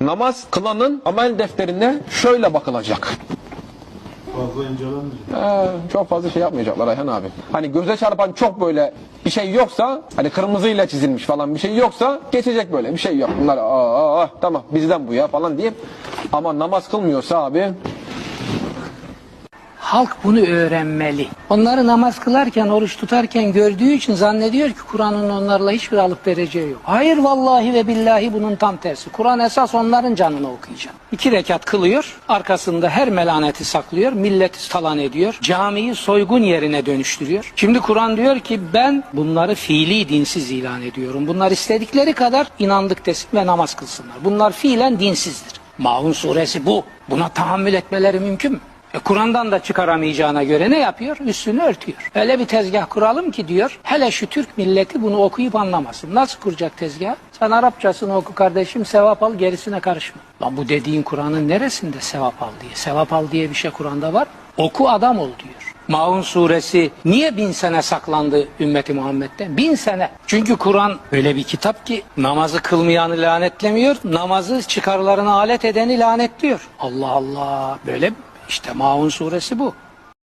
Namaz kılanın amel defterine şöyle bakılacak. Fazla. Ee, çok fazla şey yapmayacaklar Ayhan abi. Hani göze çarpan çok böyle bir şey yoksa hani kırmızıyla çizilmiş falan bir şey yoksa geçecek böyle bir şey yok. Bunlar aa, aa, tamam bizden bu ya falan deyip ama namaz kılmıyorsa abi Halk bunu öğrenmeli. Onları namaz kılarken, oruç tutarken gördüğü için zannediyor ki Kur'an'ın onlarla hiçbir alıp vereceği yok. Hayır vallahi ve billahi bunun tam tersi. Kur'an esas onların canını okuyacak. İki rekat kılıyor, arkasında her melaneti saklıyor, milleti talan ediyor, camiyi soygun yerine dönüştürüyor. Şimdi Kur'an diyor ki ben bunları fiili dinsiz ilan ediyorum. Bunlar istedikleri kadar inandık desin ve namaz kılsınlar. Bunlar fiilen dinsizdir. Maun suresi bu. Buna tahammül etmeleri mümkün mü? E, Kur'an'dan da çıkaramayacağına göre ne yapıyor? Üstünü örtüyor. Öyle bir tezgah kuralım ki diyor, hele şu Türk milleti bunu okuyup anlamasın. Nasıl kuracak tezgah? Sen Arapçasını oku kardeşim, sevap al, gerisine karışma. Lan bu dediğin Kur'an'ın neresinde sevap al diye? Sevap al diye bir şey Kur'an'da var. Oku adam ol diyor. Maun suresi niye bin sene saklandı ümmeti Muhammed'den? Bin sene. Çünkü Kur'an öyle bir kitap ki namazı kılmayanı lanetlemiyor, namazı çıkarlarına alet edeni lanetliyor. Allah Allah böyle işte Maun suresi bu.